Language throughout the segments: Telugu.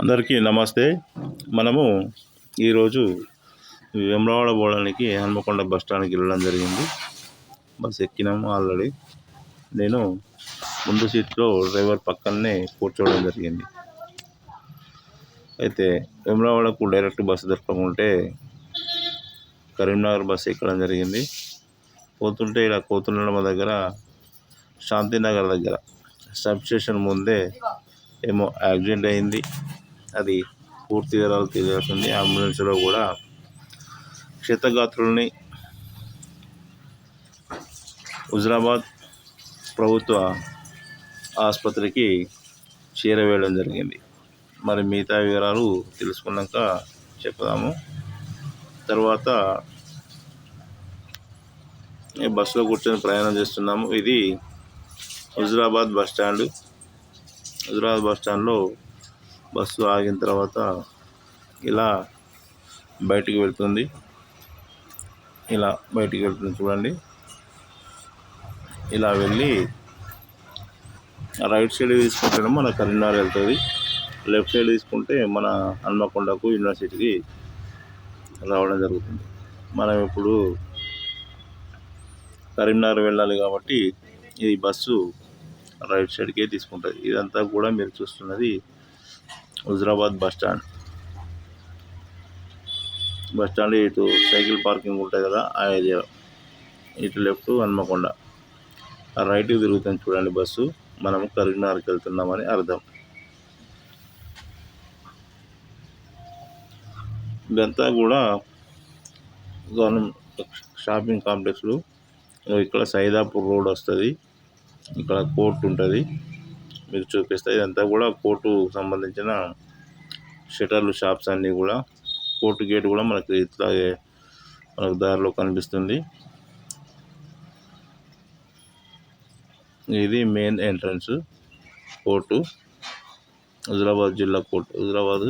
అందరికీ నమస్తే. మనము ఈరోజు వెమ్లవాడ పోవడానికి హన్మకొండ బస్ స్టాండ్కి వెళ్ళడం జరిగింది. బస్ ఎక్కినాము ఆల్రెడీ. నేను ముందు సీట్లో డ్రైవర్ పక్కనే కూర్చోవడం జరిగింది. అయితే వెమ్లవాడకు డైరెక్ట్ బస్సు దొరకకుంటే కరీంనగర్ బస్సు ఎక్కడం జరిగింది. పోతుంటే ఇలా కోతుండడం దగ్గర శాంతినగర్ దగ్గర సబ్ స్టేషన్ ముందే ఏమో యాక్సిడెంట్ అయింది. అది పూర్తి వివరాలు తెలియాల్సింది. అంబులెన్స్లో కూడా క్షతగాత్రుల్ని హుజరాబాద్ ప్రభుత్వ ఆసుపత్రికి చేరవేయడం జరిగింది. మరి మిగతా వివరాలు తెలుసుకున్నాక చెప్దాము తర్వాత బస్సులో కూర్చొని ప్రయాణం చేస్తున్నాము. ఇది Huzurabad bus stand. Huzurabad bus స్టాండ్లో బస్సు ఆగిన తర్వాత ఇలా బయటికి వెళ్తుంది. ఇలా బయటికి వెళ్తుంది చూడండి. ఇలా వెళ్ళి రైట్ సైడ్ తీసుకుంటేనే మన కరీంనగర్ వెళ్తుంది. లెఫ్ట్ సైడ్ తీసుకుంటే మన హన్మకొండకు యూనివర్సిటీకి రావడం జరుగుతుంది. మనం ఇప్పుడు కరీంనగర్ వెళ్ళాలి కాబట్టి ఈ బస్సు రైట్ సైడ్కే తీసుకుంటుంది. ఇదంతా కూడా మీరు చూస్తున్నది Huzurabad bus stand. Bus stand ఇటు సైకిల్ పార్కింగ్ ఉంటుంది కదా ఆ ఏరియా. ఇటు లెఫ్ట్ హన్మకొండ. రైట్కి తిరుగుతుంది చూడండి బస్సు. మనము కరీంనగర్కి వెళ్తున్నామని అర్థం. ఇదంతా కూడా గవర్నమెంట్ షాపింగ్ కాంప్లెక్స్లు. ఇక్కడ సైదాపూర్ రోడ్ వస్తుంది. ఇక్కడ కోర్టు ఉంటుంది. మీకు చూపిస్తా ఇదంతా కూడా కోర్టు సంబంధించిన షటర్లు షాప్స్ అన్నీ కూడా. కోర్టు గేట్ కూడా మనకి ఇట్లాగే మనకు దారిలో కనిపిస్తుంది. ఇది మెయిన్ ఎంట్రన్స్ కోర్టు. హుజరాబాద్ జిల్లా కోర్టు. హుజరాబాద్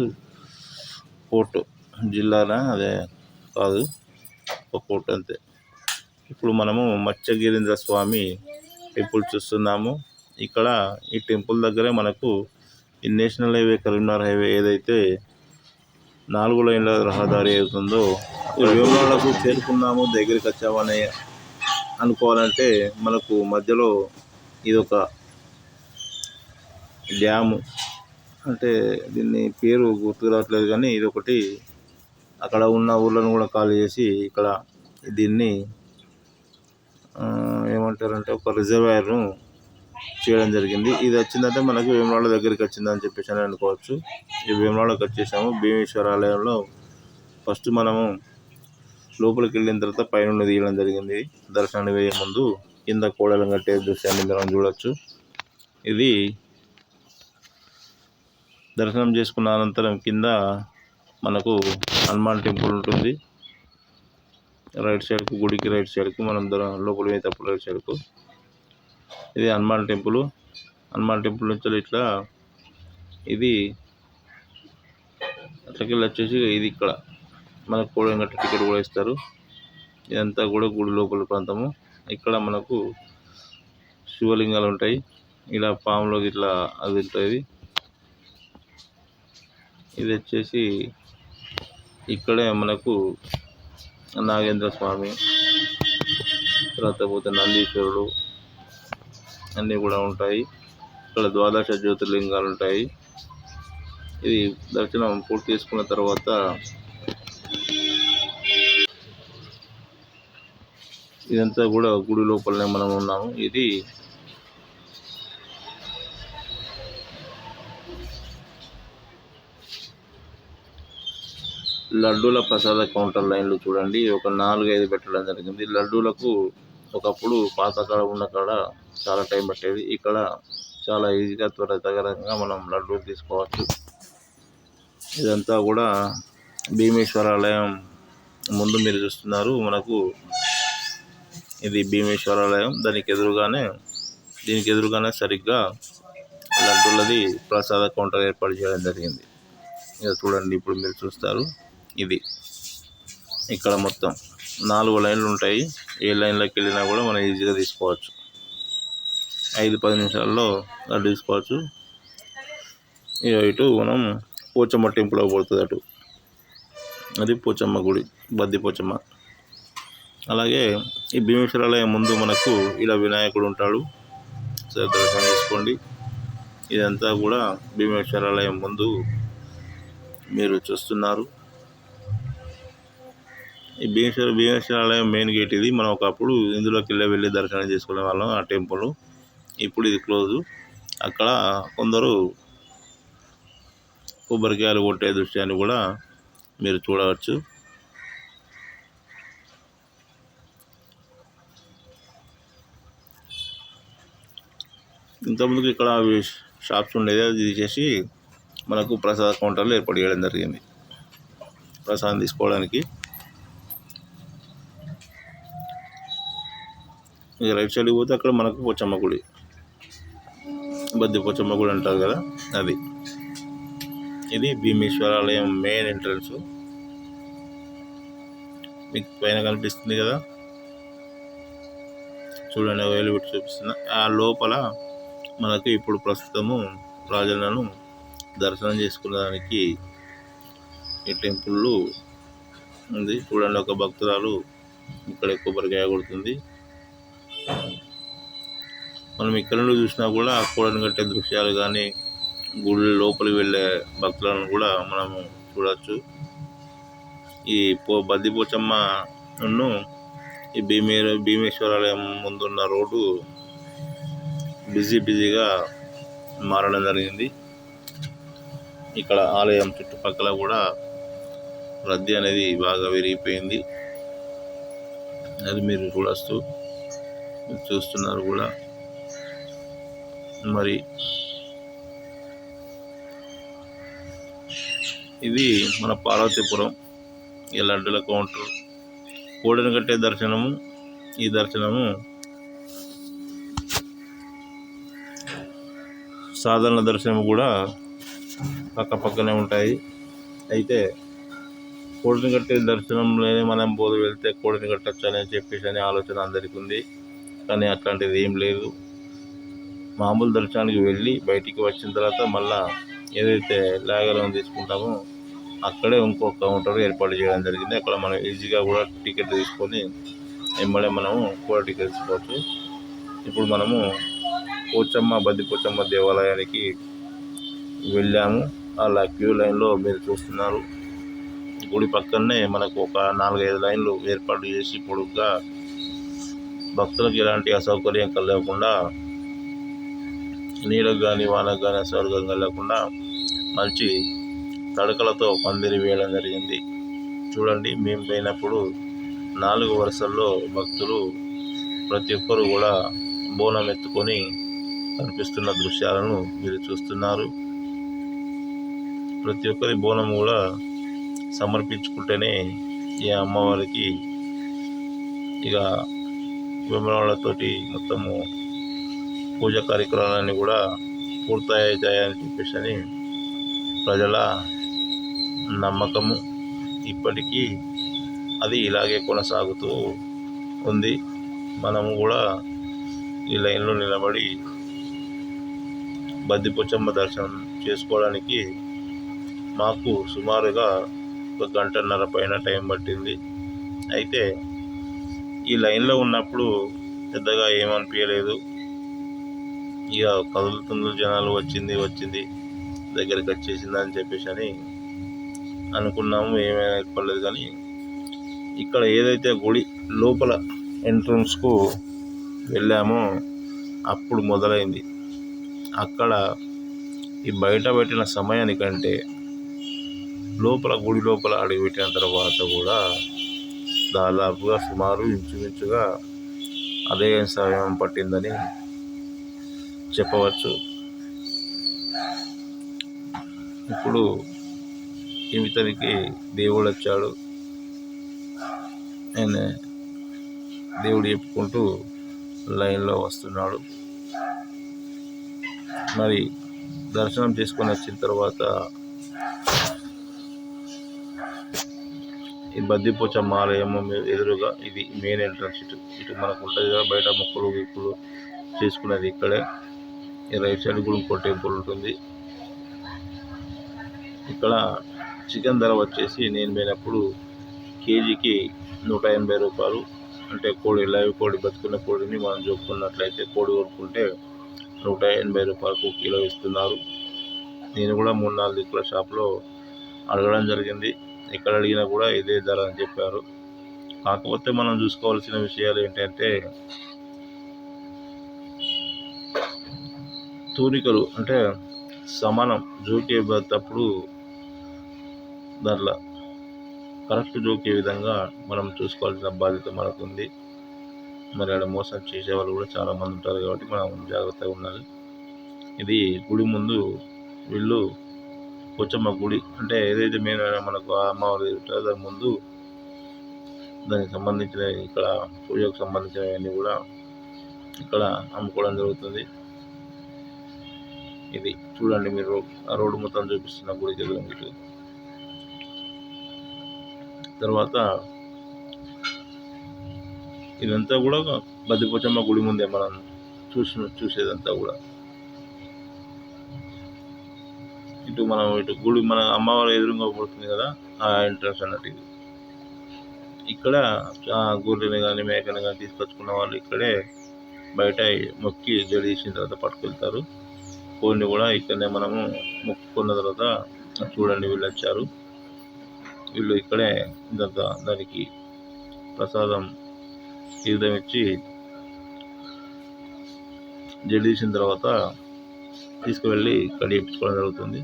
కోర్టు. జిల్లానా? అదే కాదు. ఒక కోర్టు అంతే. ఇప్పుడు మనము మత్స్యగిరీంద్ర స్వామి టెంపుల్ చూస్తున్నాము? ఇక్కడ ఈ టెంపుల్ దగ్గరే మనకు ఈ నేషనల్ హైవే కరీంనగర్ హైవే ఏదైతే నాలుగు లైన్ల రహదారి అవుతుందో వేములవాడకు చేరుకున్నాము దగ్గరికి వచ్చామని అనుకోవాలంటే మనకు మధ్యలో ఇది ఒక డ్యాము. అంటే దీన్ని పేరు గుర్తు రావట్లేదు కానీ ఇది ఒకటి అక్కడ ఉన్న ఊళ్ళను కూడా ఖాళీ చేసి ఇక్కడ దీన్ని ఏమంటారంటే ఒక రిజర్వాయర్ను చేయడం జరిగింది. ఇది వచ్చిందంటే మనకు వేమరాళ్ళ దగ్గరికి వచ్చిందని చెప్పేసి అని అనుకోవచ్చు. ఈ వేమరాళ్ళకి వచ్చేసాము. భీమేశ్వర ఆలయంలో ఫస్ట్ మనము లోపలికి వెళ్ళిన తర్వాత పైన తీయడం జరిగింది. దర్శనాన్ని వేయే ముందు కింద కోడలం కట్టే దృశ్యాన్ని మనం చూడవచ్చు ఇది దర్శనం చేసుకున్న అనంతరం కింద మనకు హనుమాన్ టెంపుల్ ఉంటుంది. రైట్ సైడ్కు గుడికి రైట్ సైడ్కు మనం లోపల పోయేటప్పుడు రైట్ సైడ్కు ఇది హనుమాన్ టెంపుల్. హనుమాన్ టెంపుల్ నుంచి ఇట్లా ఇది అట్లకెళ్ళి వచ్చేసి ఇది ఇక్కడ. మనకు కోడంగట్ట టికెట్ కూడా ఇస్తారు. ఇదంతా కూడా గుడి లోపల ప్రాంతము. ఇక్కడ మనకు శివలింగాలు ఉంటాయి. ఇలా పాములో ఇట్లా అది ఉంటుంది ఇది వచ్చేసి ఇక్కడే మనకు నాగేంద్ర స్వామి తర్వాత పోతే నందీశ్వరుడు అన్నీ కూడా ఉంటాయి. ఇక్కడ ద్వాదశ జ్యోతిర్లింగాలు ఉంటాయి. ఇది దర్శనం పూర్తి చేసుకున్న తర్వాత ఇదంతా కూడా గుడి లోపలనే మనం ఉన్నాము. ఇది లడ్డూల ప్రసాద కౌంటర్ లైన్లు చూడండి. ఒక నాలుగు ఐదు పెట్టడం జరిగింది. లడ్డూలకు ఒకప్పుడు పాతకాలం ఉన్న కాడ చాలా టైం పట్టేది. ఇక్కడ చాలా ఈజీగా త్వరితగరంగా మనం లడ్డూలు తీసుకోవచ్చు. ఇదంతా కూడా భీమేశ్వర ఆలయం ముందు మీరు చూస్తున్నారు. మనకు ఇది భీమేశ్వర ఆలయం దానికి ఎదురుగానే దీనికి ఎదురుగానే సరిగ్గా లడ్డూలది ప్రసాద కౌంటర్ ఏర్పాటు చేయడం జరిగింది. ఇక చూడండి ఇప్పుడు మీరు చూస్తారు. ఇది ఇక్కడ మొత్తం నాలుగు లైన్లు ఉంటాయి. ఏ లైన్లోకి వెళ్ళినా కూడా మనం ఈజీగా తీసుకోవచ్చు. ఐదు పది నిమిషాల్లో లడ్డు తీసుకోవచ్చు. ఇటు మనం పోచమ్మ టెంపుల్ పడుతుంది అటు. అది పోచమ్మ గుడి బద్ది పోచమ్మ. అలాగే ఈ భీమేశ్వరాలయం ముందు మనకు ఇలా వినాయకుడు ఉంటాడు. సరే దర్శనం చేసుకోండి. ఇదంతా కూడా భీమేశ్వరాలయం ముందు మీరు చూస్తున్నారు. ఈ భీమేశ్వర భీమేశ్వరాలయం మెయిన్ గేట్ ఇది. మనం ఒకప్పుడు ఇందులోకి వెళ్ళి వెళ్ళి దర్శనం చేసుకునే వాళ్ళం ఆ టెంపుల్ ఇప్పుడు ఇది క్లోజ్. అక్కడ కొందరు కొబ్బరికాయలు కొట్టే దృశ్యాన్ని కూడా మీరు చూడవచ్చు. ఇంతకుముందుకు ఇక్కడ షాప్స్ ఉండేది. అది తీసేసి మనకు ప్రసాద కౌంటర్లు ఏర్పాటు చేయడం జరిగింది. ప్రసాదం తీసుకోవడానికి. ఇక రైట్ సైడ్కి పోతే అక్కడ మనకు పోచమ్మ గుడి. బద్ది పోచమ్మ కూడా అంటారు కదా అది. ఇది భీమేశ్వరాలయం మెయిన్ ఎంట్రన్స్ మీకు పైన కనిపిస్తుంది కదా. చూడండి వేలు పెట్టి చూపిస్తున్నా. ఆ లోపల మనకు ఇప్పుడు ప్రస్తుతము రాజులను దర్శనం చేసుకునేదానికి ఈ టెంపుల్ ఉంది. చూడండి ఒక భక్తురాలు ఇక్కడ కొబ్బరికాయ కొడుతుంది. మనం ఇక్కడ నుండి చూసినా కూడా కూడని కట్టే దృశ్యాలు కానీ గుడి లోపలికి వెళ్ళే భక్తులను కూడా మనము చూడవచ్చు ఈ పో బద్దిపోచమ్మ ఉన్ను ఈ భీమే భీమేశ్వరాలయం ముందున్న రోడ్డు బిజీ బిజీగా మారడం జరిగింది. ఇక్కడ ఆలయం చుట్టుపక్కల కూడా రద్దీ అనేది బాగా విరిగిపోయింది. అది మీరు చూడొస్తూ చూస్తున్నారు కూడా. మరి ఇది మన పార్వతీపురం ఈ లడ్డుల కౌంటర్. కోడిని కట్టే దర్శనము ఈ దర్శనము సాధారణ దర్శనం కూడా పక్క పక్కనే ఉంటాయి. అయితే కోడిని కట్టే దర్శనంలోనే మనం బోధ వెళ్తే కోడిని కట్టచ్చు అని చెప్పేసి అనే ఆలోచన అందరికీ ఉంది కానీ అట్లాంటిది ఏం లేదు. మామూలు దర్శనానికి వెళ్ళి బయటికి వచ్చిన తర్వాత మళ్ళా ఏదైతే లాగలం తీసుకుంటామో అక్కడే ఇంకో కౌంటర్ ఏర్పాటు చేయడం జరిగింది. అక్కడ మనం ఈజీగా కూడా టికెట్ తీసుకొని వెంబడే మనము కూడా టికెట్ తీసుకోవచ్చు ఇప్పుడు మనము పోచమ్మ బద్ది పోచమ్మ దేవాలయానికి వెళ్ళాము. అలా క్యూ లైన్లో మీరు చూస్తున్నారు. గుడి పక్కనే మనకు ఒక నాలుగైదు లైన్లు ఏర్పాటు చేసి పొడుగ్గా భక్తులకు ఎలాంటి అసౌకర్యం కలగకుండా నీడకు కానీ వానకు కానీ స్వర్గంగా లేకుండా మంచి తడకలతో పందిరి వేయడం జరిగింది. చూడండి మేము పోయినప్పుడు నాలుగు వరుసల్లో భక్తులు ప్రతి ఒక్కరు కూడా బోనం ఎత్తుకొని కనిపిస్తున్న దృశ్యాలను మీరు చూస్తున్నారు. ప్రతి ఒక్కరి బోనం కూడా సమర్పించుకుంటేనే ఈ అమ్మవారికి ఇక విమలతోటి మొత్తము పూజ కార్యక్రమాలన్నీ కూడా పూర్తవుతాయని చెప్పేసి అని ప్రజల నమ్మకము ఇప్పటికీ అది ఇలాగే కొనసాగుతూ ఉంది. మనము కూడా ఈ లైన్లో నిలబడి బద్దిపోచమ్మ దర్శనం చేసుకోవడానికి మాకు సుమారుగా ఒక గంటన్నర పైన టైం పట్టింది. అయితే ఈ లైన్లో ఉన్నప్పుడు పెద్దగా ఏమనిపించలేదు ఇక కదులుతుంది జనాలు వచ్చింది వచ్చింది దగ్గరికి వచ్చేసింది అని చెప్పేసి అని అనుకున్నాము ఏమైనా ఏర్పడలేదు కానీ ఇక్కడ ఏదైతే గుడి లోపల ఎంట్రన్స్కు వెళ్ళామో అప్పుడు మొదలైంది. అక్కడ ఈ బయట పెట్టిన సమయానికంటే లోపల గుడి లోపల అడుగుపెట్టిన తర్వాత కూడా దాదాపుగా సుమారు ఇంచుమించుగా అదే సమయం పట్టిందని చెప్పవచ్చు. ఇప్పుడు ఇతనికి దేవుడు వచ్చాడు. ఆయన దేవుడు చెప్పుకుంటూ లైన్లో వస్తున్నాడు. మరి దర్శనం చేసుకొని వచ్చిన తర్వాత ఈ బద్దిపోచ మాలయము ఎదురుగా ఇది మెయిన్ ఎంట్రన్స్ ఇటు ఇటు మనకు ఉంటుంది కదా బయట మొక్కలు గిక్కులు చేసుకునేది ఇక్కడే. రైట్ సైడ్ కూడా ఇంకో టెంపుల్ ఉంటుంది. ఇక్కడ చికెన్ ధర వచ్చేసి నేను పోయినప్పుడు కేజీకి నూట ఎనభై రూపాయలు. అంటే కోడి లైవ్ కోడి బతుకున్న కోడిని మనం చూసుకున్నట్లయితే కోడి కొనుక్కుంటే నూట ఎనభై రూపాయలకు కిలో ఇస్తున్నారు. నేను కూడా మూడు నాలుగు దిక్కుల షాప్లో అడగడం జరిగింది. ఎక్కడ అడిగినా కూడా ఇదే ధర అని చెప్పారు. కాకపోతే మనం చూసుకోవాల్సిన విషయాలు ఏంటంటే తూనికలు అంటే సమానం. జోకే తప్పుడు దాంట్లో కరెక్ట్ జోకే విధంగా మనం చూసుకోవాల్సిన బాధ్యత మనకు ఉంది మరి ఆడ మోసం చేసే వాళ్ళు కూడా చాలామంది ఉంటారు కాబట్టి మనం జాగ్రత్తగా ఉండాలి. ఇది గుడి ముందు వీళ్ళు పోచమ్మ గుడి అంటే ఏదైతే మెయిన్ మనకు అమ్మవారి ఉంటుందో దాని ముందు దానికి సంబంధించిన ఇక్కడ పూజకు సంబంధించినవన్నీ కూడా ఇక్కడ అమ్ముకోవడం జరుగుతుంది. ఇది చూడండి మీరు ఆ రోడ్డు మొత్తం చూపిస్తున్న గుడి దగ్గర ఇటు తర్వాత ఇదంతా కూడా బద్దిపోచమ్మ గుడి ముందే మనం చూసి చూసేదంతా కూడా. ఇటు మనం ఇటు గుడి మన అమ్మవారి ఎదురుగా పడుతుంది కదా ఆ ఎంట్రన్స్ అన్నట్టు ఇది ఇక్కడ ఆ గొర్రెని కానీ మేకని కానీ తీసుకొచ్చుకున్న వాళ్ళు ఇక్కడే బయట మొక్కి జడిసిన తర్వాత పట్టుకెళ్తారు. కోడిని కూడా ఇక్కడనే మనము మొక్కుకున్న తర్వాత చూడండి వీళ్ళు వచ్చారు. వీళ్ళు ఇక్కడే ఇదంతా దానికి ప్రసాదం తీర్థం ఇచ్చి జడిసిన తర్వాత తీసుకువెళ్ళి కడియించుకోవడం జరుగుతుంది.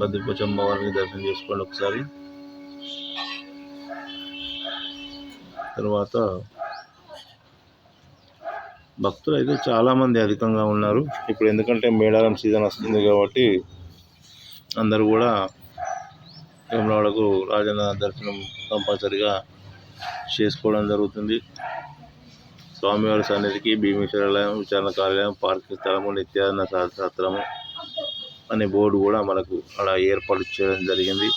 బద్దిపోచమ్మ వారిని దర్శనం చేసుకోండి ఒకసారి. తర్వాత భక్తులు అయితే చాలామంది అధికంగా ఉన్నారు. ఇప్పుడు ఎందుకంటే మేడారం సీజన్ వస్తుంది కాబట్టి అందరూ కూడా వేములవాడకు రాజన్న దర్శనం కంపల్సరిగా చేసుకోవడం జరుగుతుంది. స్వామివారి సన్నిధికి భీమేశ్వరాలయం విచారణ కార్యాలయం పార్కింగ్ స్థలము నిత్యాన శాస్త్రము అనే బోర్డు కూడా మనకు అక్కడ ఏర్పాటు చేయడం జరిగింది.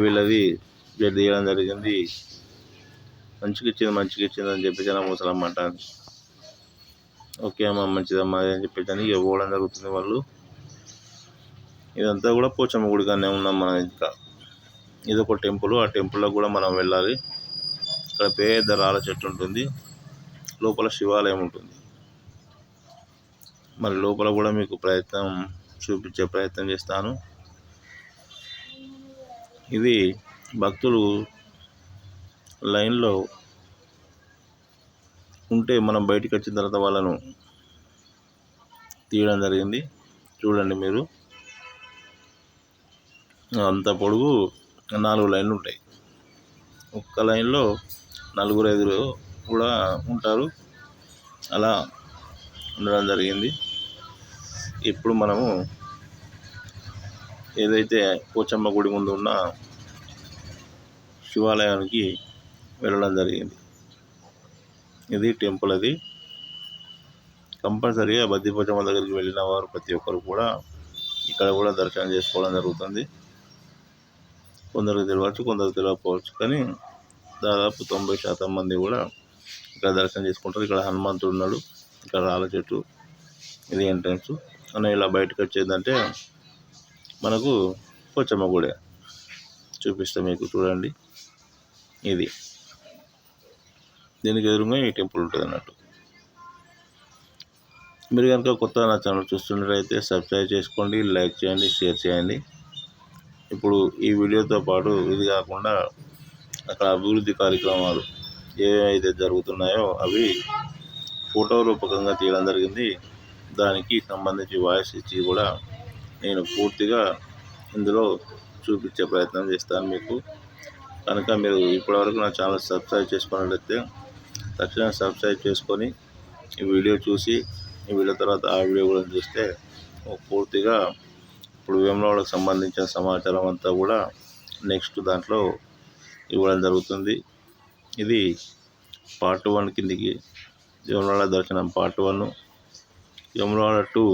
వీళ్ళది జడ్ చేయడం జరిగింది. మంచిగా ఇచ్చింది మంచిగా ఇచ్చింది అని చెప్పి జనం ముసలమ్మ ఓకే అమ్మ మంచిదమ్మా అని చెప్పేసి ఇక పోవడం జరుగుతుంది వాళ్ళు. ఇదంతా కూడా పోచమ్మ గుడిగానే ఉన్నాం మనం ఇంకా. ఇది ఒక టెంపుల్ ఆ టెంపుల్లో కూడా మనం వెళ్ళాలి. ఇక్కడ పెద్ద రాళ్ళ చెట్టు ఉంటుంది. లోపల శివాలయం ఉంటుంది. మరి లోపల కూడా మీకు ప్రయత్నం చూపించే ప్రయత్నం చేస్తాను. ఇది భక్తులు లైన్లో ఉంటే మనం బయటికి వచ్చిన తర్వాత వాళ్ళను తీయడం జరిగింది. చూడండి మీరు. అంత పొడుగు నాలుగు లైన్లు ఉంటాయి. ఒక్క లైన్లో నలుగురు ఐదుగురు కూడా ఉంటారు. అలా ఉండడం జరిగింది. ఇప్పుడు మనము ఏదైతే పోచమ్మ గుడి ముందు ఉన్న శివాలయానికి వెళ్ళడం జరిగింది. ఇది టెంపుల్ అది. కంపల్సరీగా బద్దిపోచమ్మ దగ్గరికి వెళ్ళిన వారు ప్రతి ఒక్కరు కూడా ఇక్కడ కూడా దర్శనం చేసుకోవడం జరుగుతుంది. కొందరికి తెలియవచ్చు కొందరు తెలియకపోవచ్చు కానీ దాదాపు తొంభై శాతం మంది కూడా ఇక్కడ దర్శనం చేసుకుంటారు. ఇక్కడ హనుమంతుడు ఉన్నాడు ఇక్కడ రాళ్ళ చెట్టు ఇది ఎంట్రన్స్. మనం ఇలా బయటకు వచ్చేదంటే మనకు పోచమ్మ గుడి చూపిస్తాం మీకు చూడండి. ఇది. దీనికి ఎదురుగా ఈ టెంపుల్ ఉంటుంది అన్నట్టు. మీరు కనుక కొత్త నా ఛానల్ చూస్తున్నట్లయితే సబ్స్క్రైబ్ చేసుకోండి లైక్ చేయండి షేర్ చేయండి. ఇప్పుడు ఈ వీడియోతో పాటు ఇది కాకుండా అక్కడ అభివృద్ధి కార్యక్రమాలు ఏవైతే జరుగుతున్నాయో అవి ఫోటో రూపకంగా తీయడం జరిగింది. దానికి సంబంధించి వాయిస్ ఇచ్చి కూడా నేను పూర్తిగా ఇందులో చూపించే ప్రయత్నం చేస్తాను మీకు. కనుక మీరు ఇప్పటివరకు నా ఛానల్ సబ్స్క్రైబ్ చేసుకున్నట్లయితే తక్షణం సబ్స్క్రైబ్ చేసుకొని ఈ వీడియో చూసి ఈ వీడియో తర్వాత ఆ వీడియో కూడా చూస్తే పూర్తిగా ఇప్పుడు వేములవాడకు సంబంధించిన సమాచారం అంతా కూడా నెక్స్ట్ దాంట్లో ఇవ్వడం జరుగుతుంది. ఇది పార్ట్ వన్ కిందికి వేములవాడ దర్శనం పార్ట్ వన్. వేములవాడ టూ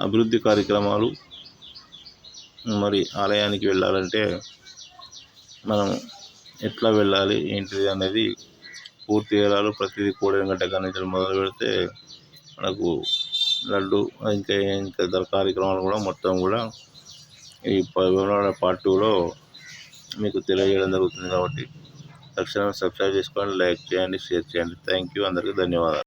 అభివృద్ధి కార్యక్రమాలు మరి ఆలయానికి వెళ్ళాలంటే మనం ఎట్లా వెళ్ళాలి ఏంటిది అనేది పూర్తి వివరాలు ప్రతిదీ కోడిన గంట నుంచి మొదలు పెడితే మనకు లడ్డు ఇంకా ఇంకా ఇతర కార్యక్రమాలు కూడా మొత్తం కూడా ఈ వివరాల పార్ట్ టూలో మీకు తెలియజేయడం జరుగుతుంది కాబట్టి తక్షణమే సబ్స్క్రైబ్ చేసుకోండి లైక్ చేయండి షేర్ చేయండి. థ్యాంక్ యూ అందరికీ ధన్యవాదాలు.